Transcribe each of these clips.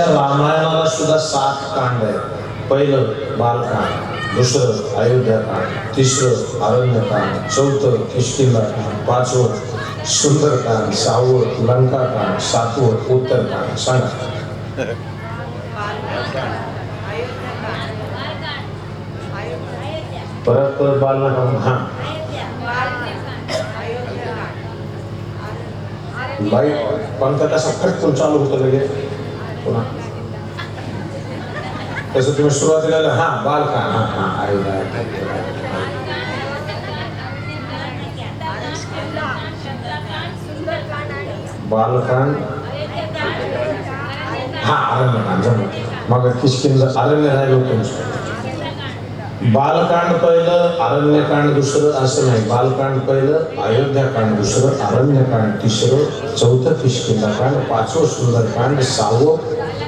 रामायणाला सुद्धा सात कांड आहे पहिलं बालकांड दुसरं अयोध्याकांड तिसरं अरण्यकांड चौथं किष्किंधाकांड पाचवं सुंदरकांड सहावं लंकाकांड सातवं उत्तरकांड. सांगा. परत परत बालकांड. हा. बाई पंखा कसा खटकून चालू होतं लगेच. तसं तुम्ही सुरुवातीला हा बाल का? हा हा. अरे बालकांड हा अरण्यकांड जमलं. मग किशकिंद अरण्य राहिलो तुमचं. बालकांड पहिलं अरण्यकांड दुसरं असं नाही. बालकांड पहिलं अयोध्याकांड दुसरं अरण्यकांड तिसरं चौथं किशकिंदाकांड पाचवं सुंदरकांड सहावं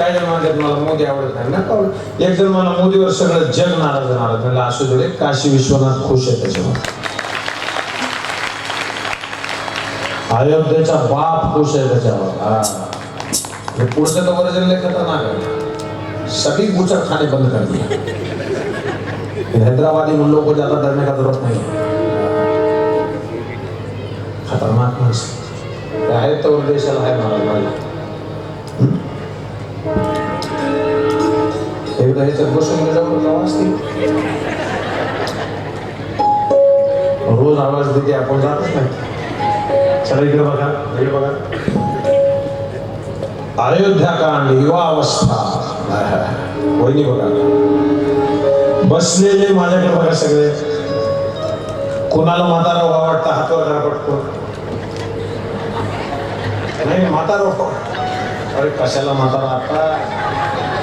काय जण म्हणतात मला मोदी आवडत नाही ना. एक जण मला मोदीवर सगळं जग नाराज नाराज म्हणलं असू दे काशी विश्वनाथ खुश आहे त्याच्यावर. अयोध्येचा बाप खुश आहे त्याच्यावर. पुढचं तर वर्जन खतरनाक आहे. सभी गुचर खाने बंद कर दिया हैदराबादी मुल्लों को ज्यादा डरने का जरूरत नहीं. है खतरनाक माणसं. ते आहेत तर देशाला आहे महाराज एकदा ह्याच्यात बसून गेल्यावर प्रवास केला. रोज आवाज देते आपण जातच नाही चला इकडे बघा इकडे बघा अयोध्याकांड युवा अवस्था वहिनी बघा बसलेले माझ्याकडे बघा सगळे कोणाला म्हातारा व्हावं वाटतं हातवर करा पटकन नाही म्हातारा अरे कशाला म्हातारा आता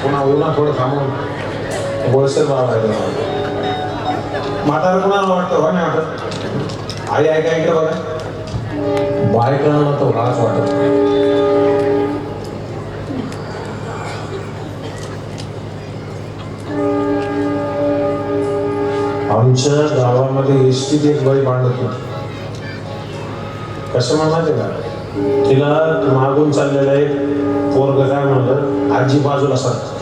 पुन्हा उन्हा थोडं थांबून. बोळसर बाबा म्हातारा कुणाला वाटतं? बा नाही वाटत? आई ऐका ऐकलं बघा? बायकांना तो हाच वाटत आमच्या गावामध्ये एसटीत एक बाई बांधत होती. कसं म्हणायचं का तिला मागून चाललेलं एक पोरग काय म्हणलं? आजी बाजूला सर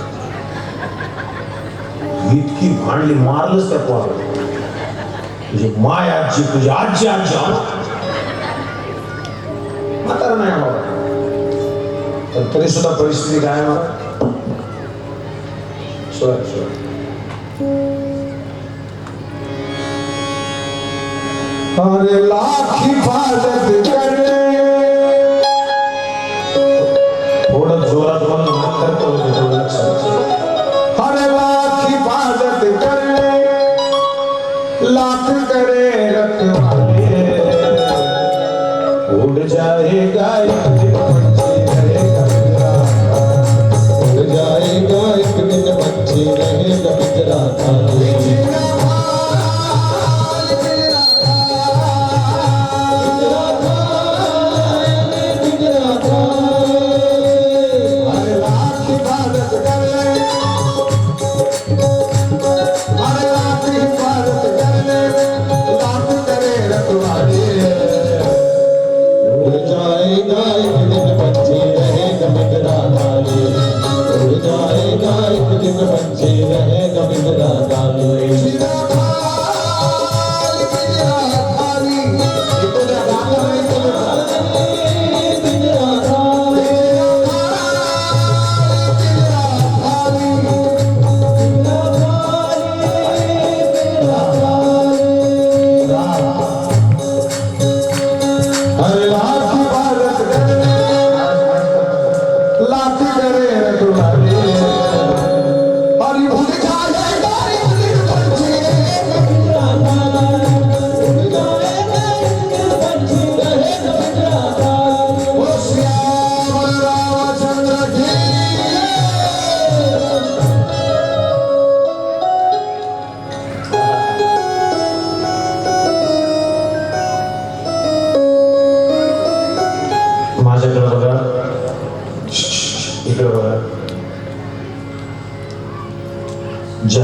इतकी भांडली मारलंच त्या पोराला. तुझी माय आजी तुझी आजी आजी आला म्हातारा नाही आम्हाला. पण तरी सुद्धा परिस्थिती काय मला सोय सोय अरे लाख हिफाजत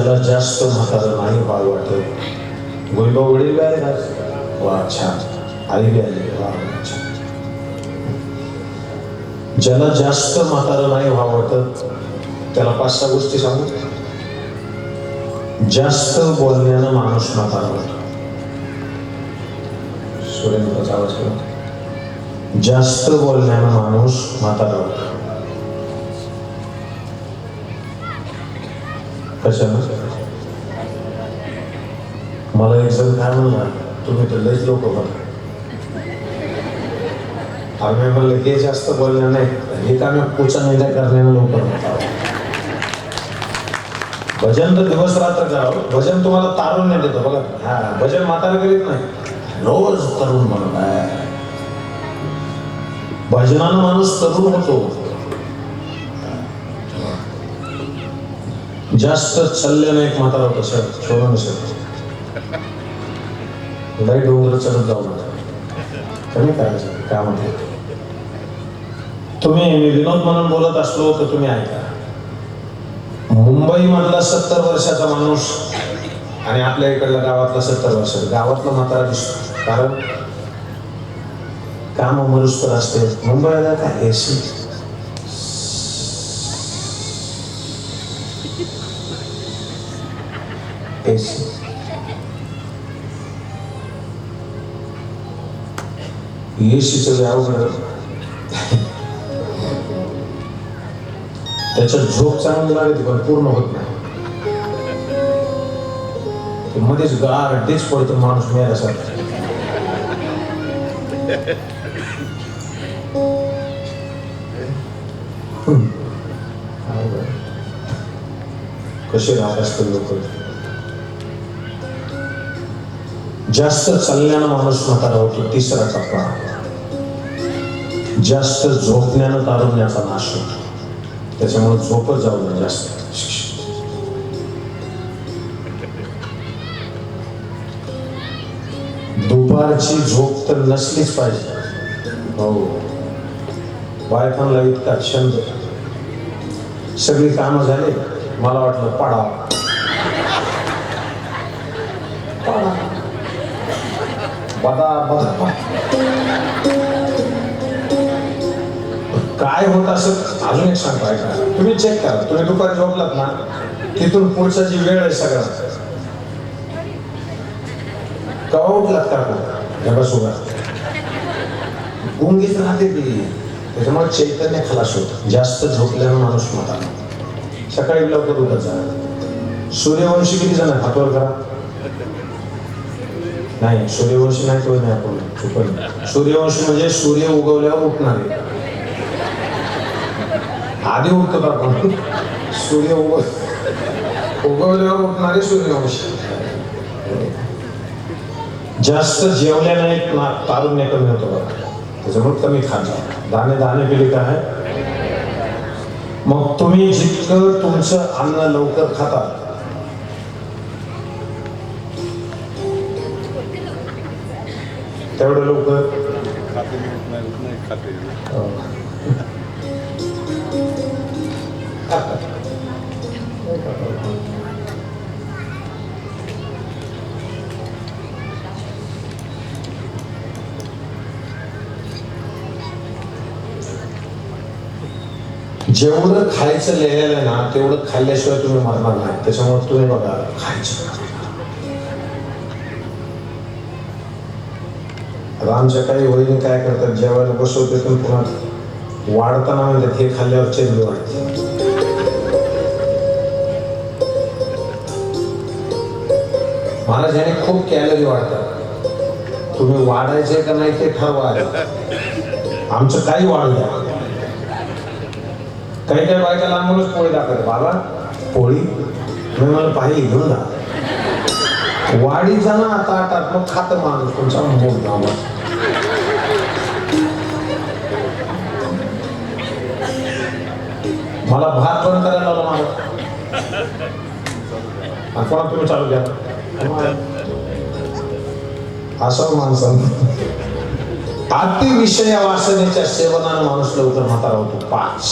त्याला जास्त म्हातारं नाही बाळ वाटत. गोलबा वडील बी वा छान. आई आली. वा छान. ज्याला जास्त म्हातारं नाही व्हावं वाटत त्याला पाच सहा गोष्टी सांगू? जास्त बोलण्यानं माणूस म्हातारा होतो. सुरेंद्रचा आवाज केला. जास्त बोलण्यानं माणूस म्हातारा होतो. कशानं? मला एक जण काय म्हणला तुम्ही तर लयच लोक बघा आम्ही म्हणलं हे जास्त बोलणं नाही हे काम मी पोचा निंदा करण्यानं लवकर भजन तर दिवस रात्र करावं भजन तुम्हाला तारून नाही देतो बघा हा भजन माताला करीत नाही रोज तरुण म्हणून भजनानं माणूस तरुण होतो जास्त चालल्यानं एक म्हातारा होता सर शोधून सर लय डोंगर चढत जाऊ नका. कमी करायचं? काय म्हणते तुम्ही मी विनोद म्हणून बोलत असलो तर तुम्ही ऐका. मुंबई मधला सत्तर वर्षाचा माणूस आणि आपल्या इकडला गावातला सत्तर वर्ष. गावातला म्हातारा दिसतो. कारण काम मरुस्तर असते. मुंबईला काय? एसी? एसी. एसीचं अवघड त्याच्यात झोप चांगली लागते पण पूर्ण होत नाही. मध्येच गार तेच पडतो माणूस मेल्यासारखा. सर कसे राहत असतील लोक. जास्त चालल्यानं माणूस म्हातारा होतो तिसरा टप्पा. जास्त झोपण्यानं तारुण्याचा नाश होतो. त्याच्यामुळे झोपच जाऊ नये जास्त. दुपारची झोप तर नसलीच पाहिजे. हो. बायकांना इतका छंद. सगळी कामं झाले. मला वाटलं पडा. पडा. बदा बदा. काय होत असं अजून एक सांगतो ऐका. तुम्ही चेक करा. तुम्ही दुपारी झोपलात ना तिथून पुढचा जी वेळ आहे सगळा कवा उठलात का हे बस उभा गुंगीच राहते ती. त्याच्यामुळे चैतन्य खलास होत. जास्त झोपल्यानं माणूस मोठा सकाळी लवकर उठत जा. सूर्यवंशी किती जण आहे हातवर करा. नाही सूर्यवंशी नाही तो नाही आपण. चुकलं सूर्यवंशी म्हणजे सूर्य उगवल्यावर उठणारे. आधी उठतो आपण? सूर्य उगव उगवल्यावर उठणारे सूर्यवंशी. जास्त जेवल्याने एक तारुण्य कमी होतो बघा. त्याच्यामुळे कमी खात. जा दाणे दाणे पिले काय मग तुम्ही जितकं तुमचं अन्न लवकर खाता तेवढं लवकर जेवढं खायचं लिहिलेलं आहे ना तेवढं खाल्ल्याशिवाय तुम्ही मरणार नाही. त्याच्यामुळे तुम्ही बघा खायचं. आता आमच्या काही वहिनी काय करतात जेवायला बसवते पण पुन्हा वाढताना म्हणतात हे खाल्ल्यावर चेंडू वाढते महाराज याने खूप कॅलरी वाढतात. तुम्ही वाढायचे का नाही ते ठरवा. आमचं काही वाढलं काही काही बायका लहान मुलंच पोळी दाखवत बाबा पोळी मी मला पाहिली घेऊन जा. वाढी जा ना आता आटात मग खात माणूस तुमचा मूळ गावात मला भात बंद करायला लावला माझा. आता कोणा तुम्ही चालू द्या. असं माणसानं अतिविषय वासनेच्या सेवनानं माणूस लवकर म्हातारा होतो. पाच.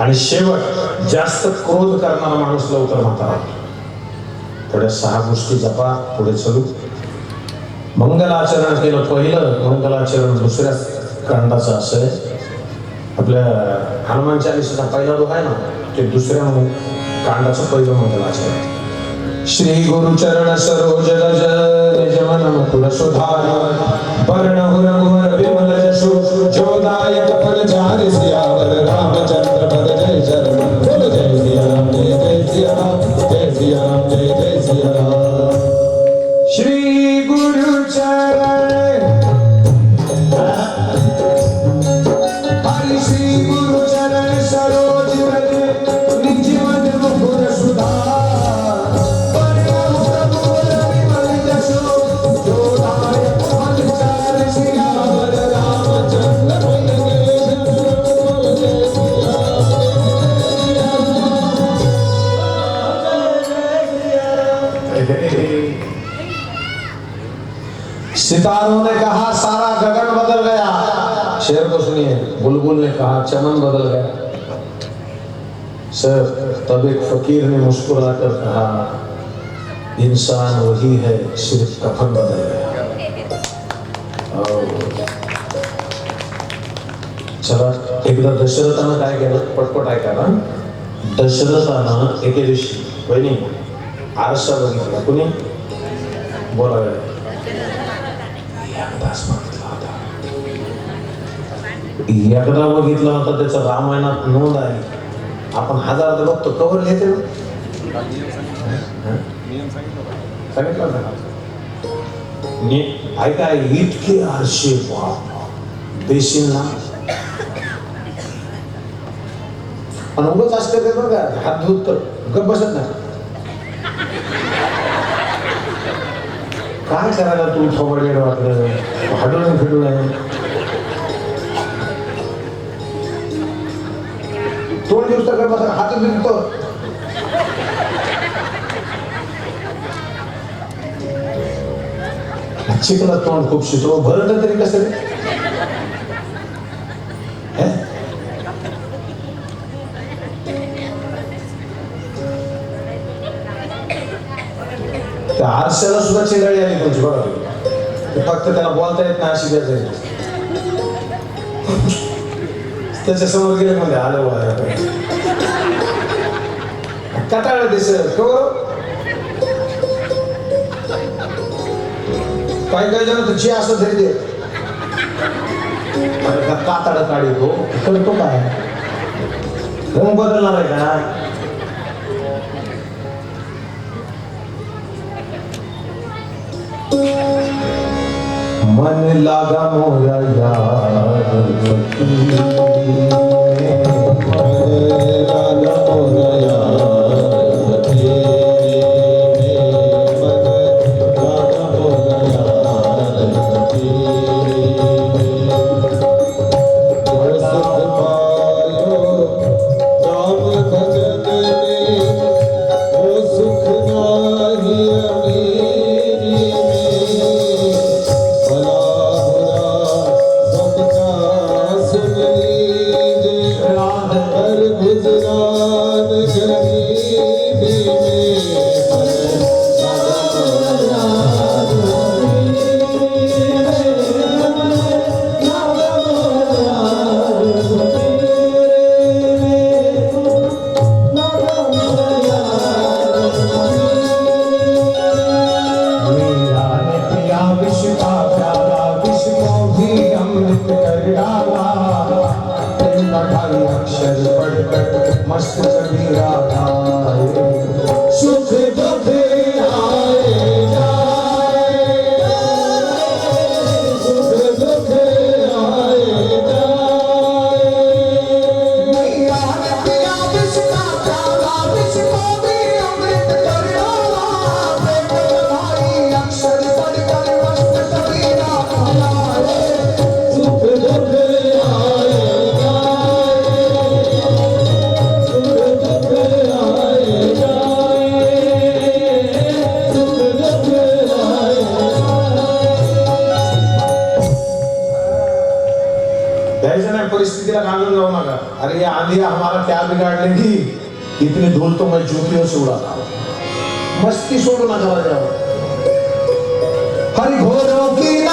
आणि शेवट जास्त क्रोध करणारा माणूस लवकर म्हातारा होतो. थोड्या सहा गोष्टी जपा पुढे चलू. मंगलाचरण केलं पहिलं मंगलाचरण दुसऱ्या कांडाचं असं आहे. आपल्या हनुमान चालीसाचा पहिला जो आहे ना ते दुसऱ्या कांडाचं पहिलं मंगलाचरण श्री गुरुचरण सरोज रज निज मुकुल सुधार वर्ण हुर मुहर विमल जसु जोदायक फल चार सिया चमन बदल गया सर तब एक फकीर ने मुस्कुराकर कहा इंसान वही है सिर्फ कफन बदल गया और चला एकदा दशरथानं काय केलं पटपट ऐका ना दशरथानं एके दिवशी बहिणी आरसा बघितला कुणी बोला एकदा बघितला होता त्याचा रामायणात नोंद आहे. आपण हजार बघतो कवर घेते सांगितलं का? ऐका इतके आरशे बाप. बेसिनला पण उगाच असते ते बघा हात धुत तर गप बसत नाही. काय करायला तू थोबडलेलं वाटलं? हडून फिडून आहे दुसऱ्याकडे बसा हात धुतो चिकला तोंड खूप शिकलो भरलं तरी कसं त्या आरशाला सुद्धा चिराळी आली तुमची बघा. फक्त त्याला बोलता येत नाही अशी गरज त्याच्यासमोर गेले म्हणजे आलं कटाळ दिसत. कवर हो. काही काही जण तुझी असं तरी दे कातड काढी हो. कातड करतो काय? रंग बदलणार आहे का? मन लागा मोरा यार. अरे ये आंधी हमारा क्या बिगाड़ लेगी इतनी धूल तो मैं जूतियों से उड़ाता मस्ती सोडू नका बजाओ हरी घोरों की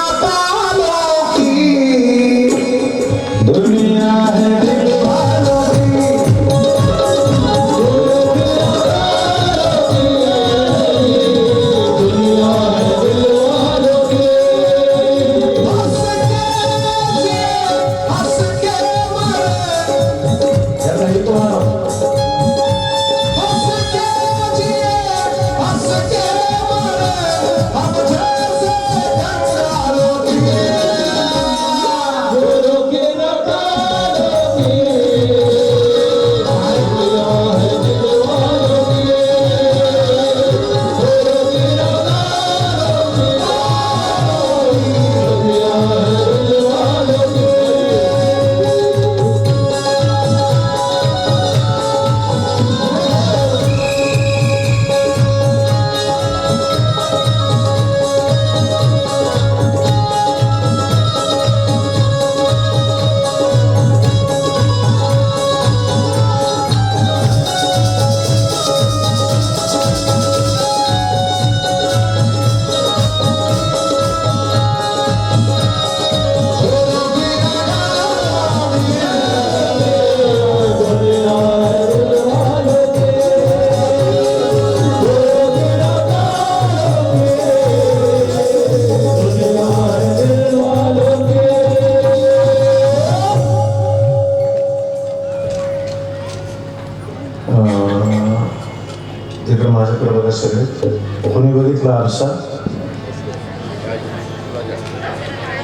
कोणी आरसा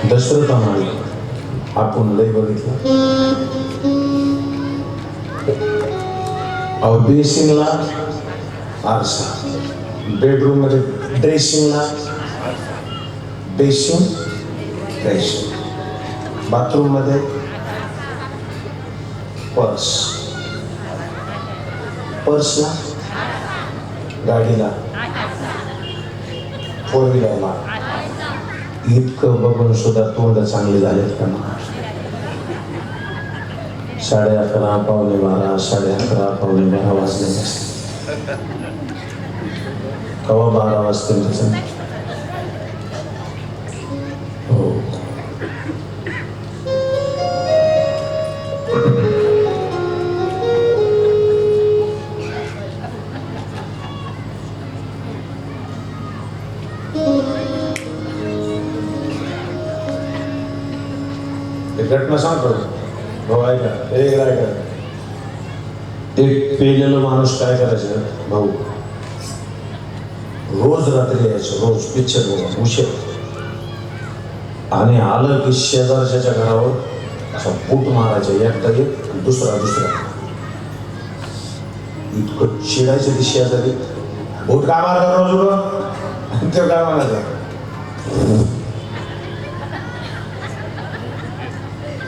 दशरथ आपण लय बघितला अहो बेसिंगला आरसा बेडरूममध्ये ड्रेसिंगला बेसिंग ड्रेसिंग बाथरूममध्ये पर्स पर्सला गाडीला फोर व्हीलरला इतकं बघून सुद्धा तोंड चांगले झालेत का साडे अकरा पावणे बारा साडे अकरा पावणे बारा वाजले. असते कवा बारा वाजतील त्याच्या पेलेलं माणूस काय करायचं? भाऊ रोज रात्री यायचं रोज पिक्चर बघा उशीर. आणि आलं की शेजारच्या घरावर असं बूट मारायचं एकटा एक दुसरा दुसरा. इतकं चिडायचं ती शेजारी. बूट काय मारता रोज उडून ते काय म्हणायचं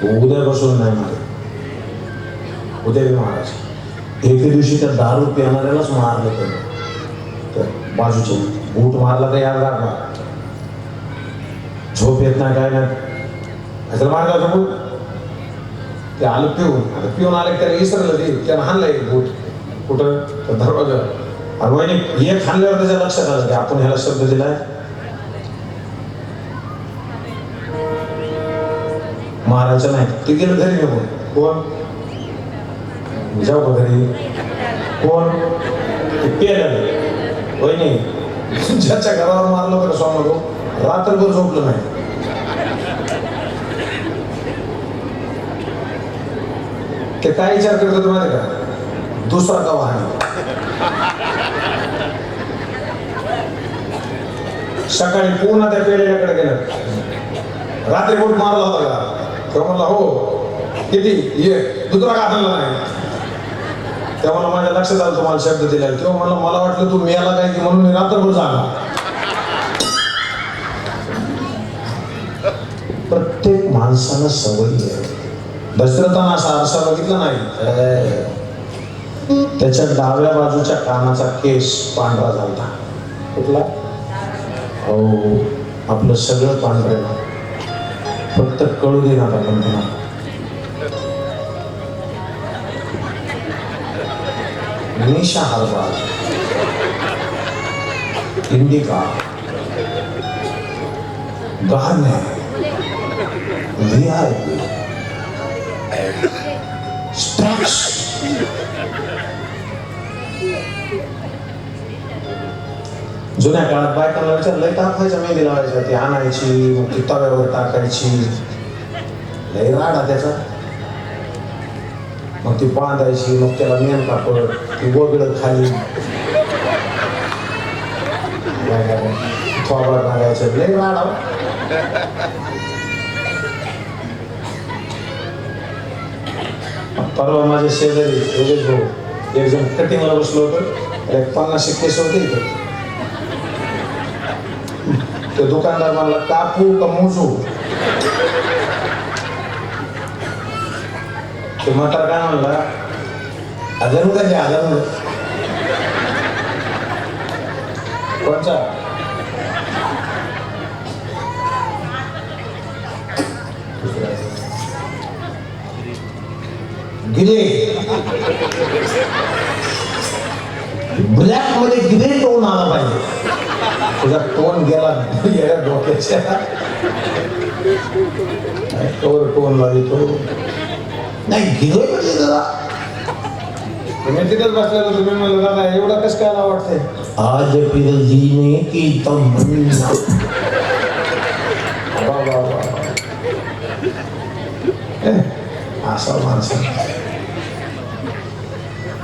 उद्यापासून नाही मारत. उद्या बी मारायचं. एके दिवशी त्या दारू पिणाऱ्यालाच मारलं त्याने. बाजूचे बूट मारला तर याद राखणार झोप येत नाही काय नाही. त्याला मारला का बूट ते आलं पिऊन. आता पिऊन आलं त्याला विसरलं ते. त्यानं हाणलं एक बूट. कुठं? तर दरवाजा. अरे वहिनी हे खाल्ल्यावर त्याच्या लक्षात आलं की आपण ह्याला शब्द दिलाय. मारायचं नाही. ते गेलं घरी निघून कोण? जाऊ का घरी कोण ते पेलं वहिनी ज्याच्या घरावर मारलं होतं स्वामी भाऊ रात्रभर झोपलं नाही ते काय विचार करत होते माहिती का दुसरा का वाहन सकाळी पुन्हा त्या पेलेल्याकडे गेलं रात्री बोट मारला होता का तेव्हा म्हणला हो किती ये दुसरा का नाही तेव्हा माझ्या लक्षात आलं तुम्हाला शब्द दिला तेव्हा मला मला वाटलं तू मेला काय की म्हणून मी रात्रभर जाणार. प्रत्येक माणसानं सवयी आहे. दशरथानं असा आरसा बघितला नाही? त्याच्या डाव्या बाजूच्या कानाचा केस पांढरा झाला कुठला? आपलं सगळं पांढरं फक्त कळू देणार ना आपण निशा हरबाल इंडिका गाने व्ही आय जुन्या काळात बायकांना विचार लय टाकायच्या मेहंदी लावायच्या ती आणायची मग ती तव्यावर टाकायची लय राडा त्याचा. मग ती बांधायची मग त्याला मेन कापड ती वगळं खाली. काय काय लय राडा हो. परवा माझे शेजारी योगेश भाऊ एक जण कटिंगला बसलो होतो. एक पन्नास केस होते इथे. दुकानदार म्हणला कापू का मोजू? तो म्हातारा काय म्हणला? हजार रुपये द्या हजार रुपये कोणचा? गिरे ब्लॅकमध्ये गिरे टोन आला पाहिजे. तुझा टोन गेला येड्या डोक्याच्या. टोर टोन लावितो. नाही गिरे म्हणजे दादा तुम्ही तिथेच बसलेलो तुम्ही म्हणलं दादा एवढं कसं काय आज फिर जीने की तमन्ना वा वा वा ए, असा माणसा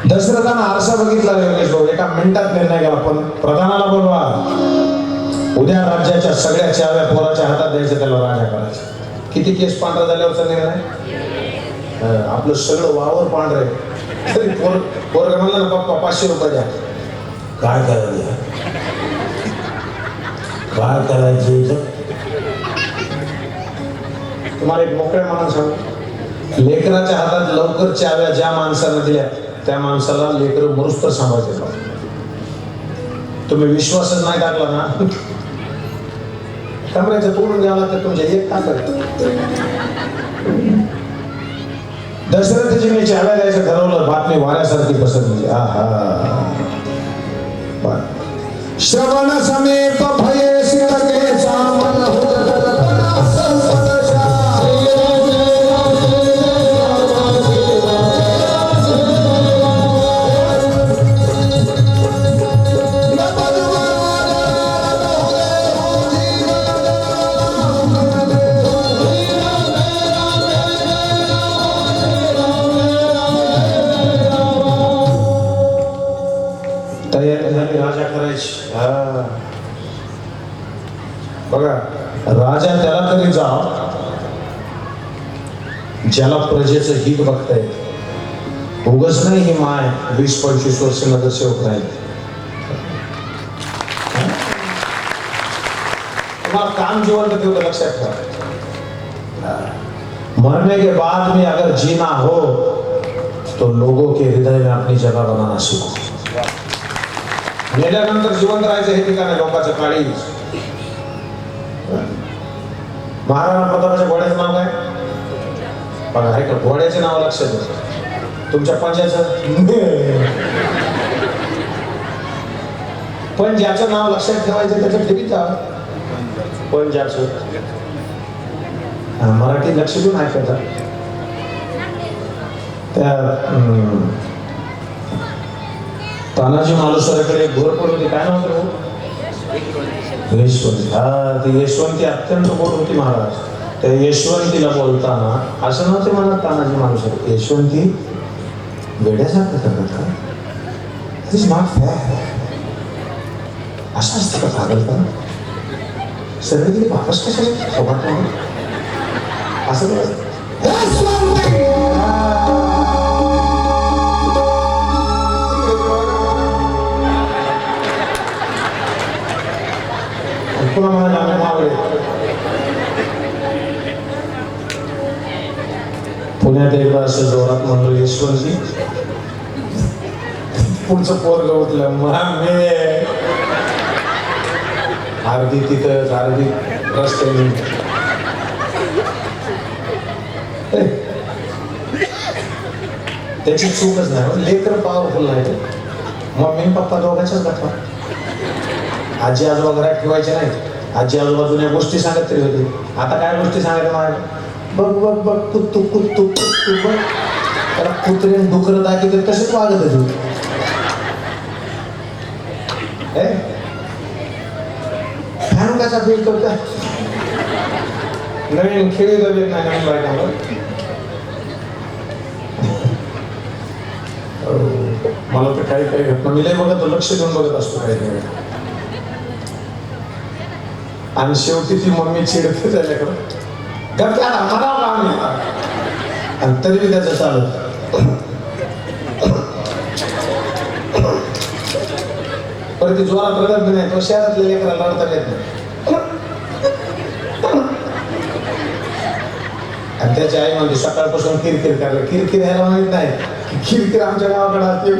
दशरथानं आरसा बघितला योगेश भाऊ. एका मिनिटात निर्णय केला पण प्रधानाला बोलवा. उद्या राज्याच्या सगळ्या चाव्या पोराच्या हातात द्यायचं त्याला राजा करायचं. किती केस पांढरा झाल्यावरचा निर्णय आपलं सगळं वावर पांढरे आहे. तरी पोर पोरग म्हणलं ना पप्पा पाचशे रुपये द्या. काय करायचं काय करायचं तुम्हाला एक मोकळ्या मनात सांगू. लेकराच्या हातात लवकर चाव्या ज्या माणसानं दिल्या त्या माणसाला लेकर मरुस्तर सांभाळते तुम्ही विश्वासच नाही टाकला ना? कमऱ्याचं तोडून द्यावं तर तुमच्या एक ताकद दशरथजीने मी चाव्या द्यायचं ठरवलं बातमी वाऱ्यासारखी पसरली. आहा. श्रवण समेप भय प्रजेचं हित बघतायत उगच नाही ही माय वीस पंचवीस वर्ष नगरसेवक राहील. तुम्हाला काम जीवन ठेवलं लक्षात ठेवा. मरने के बाद में अगर जीना हो तो लोगों के हृदय में अपनी जगह बनाना सीखो. मेल्यानंतर जिवंत राहायचं हे ठिकाण आहे लोकांचं काळी. महाराणा प्रतापाच्या घोड्याचं नाव काय? बघा आहे का घोड्याचे नाव लक्षात द्या तुमच्या पंजाचं? पण ज्याचं नाव लक्षात ठेवायचं त्याचं ठेवीत पण ज्याचं? मराठी लक्ष देऊन ऐकायचा त्या तानाजी मालुसराकडे एक घोरपड होती. काय नाव होतं? यशवंती. हा ती यशवंती अत्यंत गोड होती महाराज. तर यशवंतीला बोलताना असं नव्हते म्हणत तानाजी माणूस यशवंती वेड्यासारखं करत का? इज नॉट फेअर असं असतं का पागल का सगळे तिथे वापस कशाला असं एकदा असं जोरात म्हणलो यशवंती पुढचं पोरग उठलं मामे. अर्धी तिथं अर्धी रस्त्याने. त्याची चूकच नाही म्हणजे लेकर पावरफुल नाही ते. मम्मी पप्पा दोघांच्याच गप्पा. आजी आजोबा घरात ठेवायचे नाही आजी आजोबा जुन्या गोष्टी सांगत तरी होते. आता काय गोष्टी सांगायच्या मला बघ बघ बघ कुत्तू कुत्तू कुत्तू बघ. त्याला कुत्रे डुकर दाखवते तसेच वागत होते? फॅन कसा फील करता नवीन खेळी देत नाही नवीन बायकांवर? मला तर काही काही घटना मी लय बघत लक्ष देऊन बघत असतो काही काही. आणि शेवटी ती मम्मी चिडते त्याच्याकडं. गप्प्या ना मला काम आणि तरी बी त्याचं चालत. परत ती जोरात रडत नाही. तो शहरातल्या लेकराला रडता येत नाही. आणि त्याची आई म्हणते सकाळपासून किरकिर करायला. किरकिर ह्याला माहीत नाही. किरकिर आमच्या गावाकडे असते.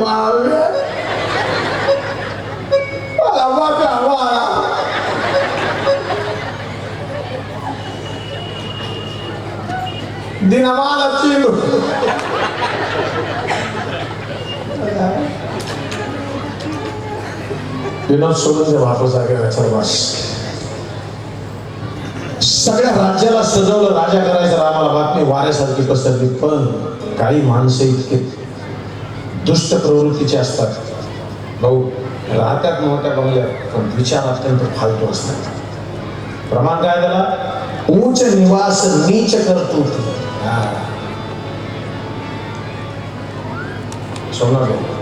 बाळा. मला बघा, बाळा. दिनमाला विनोद सोडून वापस आहे सर्वास सगळ्या राज्याला सजवलं राजा करायचं आम्हाला बातमी वाऱ्यासारखी पसरली पण काही माणसं इतके दुष्ट प्रवृत्तीचे असतात भाऊ राहतात मोठ्या बंगल्यात पण विचार अत्यंत फालतू असतात प्रमाण काय त्याला उच्च निवास नीच करतो सोनार भाऊ